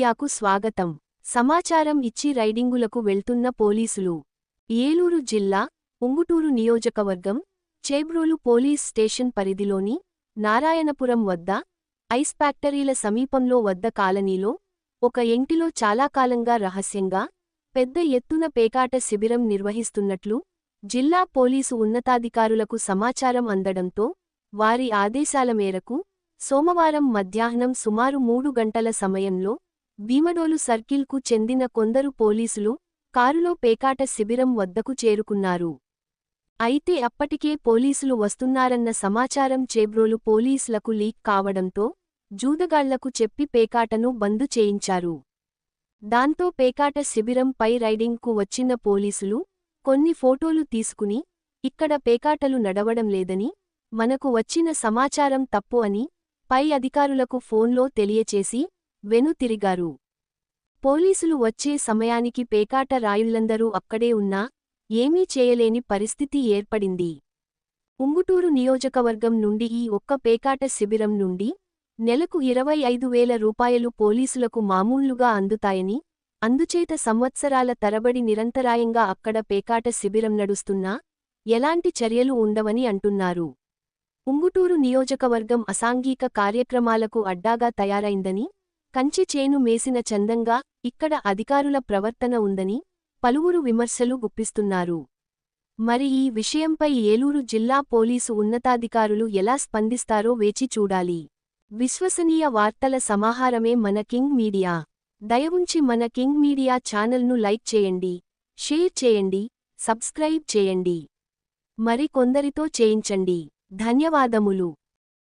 మీడియాకు స్వాగతం. సమాచారం ఇచ్చి రైడింగులకు వెళ్తున్న పోలీసులు. ఏలూరు జిల్లా ఉంగుటూరు నియోజకవర్గం చేబ్రోలు పోలీస్ స్టేషన్ పరిధిలోని నారాయణపురం వద్ద ఐస్ ఫ్యాక్టరీల సమీపంలో వద్ద కాలనీలో ఒక ఇంటిలో చాలా కాలంగా రహస్యంగా పెద్ద ఎత్తున పేకాట శిబిరం నిర్వహిస్తున్నట్లు జిల్లా పోలీసు ఉన్నతాధికారులకు సమాచారం అందడంతో వారి ఆదేశాల మేరకు సోమవారం మధ్యాహ్నం సుమారు మూడు గంటల సమయంలో భీమడోలు సర్కిల్కు చెందిన కొందరు పోలీసులు కారులో పేకాట శిబిరం వద్దకు చేరుకున్నారు. అయితే అప్పటికే పోలీసులు వస్తున్నారన్న సమాచారం చేబ్రోలు పోలీసులకు లీక్ కావడంతో జూదగాళ్ళకు చెప్పి పేకాటను బందు చేయించారు. దాంతో పేకాట శిబిరంపై రైడింగ్కు వచ్చిన పోలీసులు కొన్ని ఫోటోలు తీసుకుని ఇక్కడ పేకాటలు నడవడం లేదని మనకు వచ్చిన సమాచారం తప్పు అని పై అధికారులకు ఫోన్లో తెలియచేసి వెనుతిరిగారు. పోలీసులు వచ్చే సమయానికి పేకాట రాయుళ్ళందరూ అక్కడే ఉన్నా ఏమీ చేయలేని పరిస్థితి ఏర్పడింది. ఉంగుటూరు నియోజకవర్గం నుండి ఈ ఒక్క పేకాట శిబిరం నుండి నెలకు ఇరవై ఐదు వేల రూపాయలు పోలీసులకు మామూళ్ళుగా అందుతాయని అందుచేత సంవత్సరాల తరబడి నిరంతరాయంగా అక్కడ పేకాట శిబిరం నడుస్తున్నా ఎలాంటి చర్యలు ఉండవని అంటున్నారు. ఉంగుటూరు నియోజకవర్గం అసాంఘిక కార్యక్రమాలకు అడ్డాగా తయారైందని కంచి చేను మేసిన చందంగా ఇక్కడ అధికారుల ప్రవర్తన ఉందని పలువురు విమర్శలు గుప్పిస్తున్నారు. మరి ఈ విషయంపై ఏలూరు జిల్లా పోలీసు ఉన్నతాధికారులు ఎలా స్పందిస్తారో వేచి చూడాలి. విశ్వసనీయ వార్తల సమాహారమే మన కింగ్ మీడియా. దయవుంచి మన కింగ్ మీడియా ఛానల్ను లైక్ చేయండి షేర్ చేయండి సబ్స్క్రైబ్ చేయండి. మరి కొందరితో చేయించండి. ధన్యవాదములు.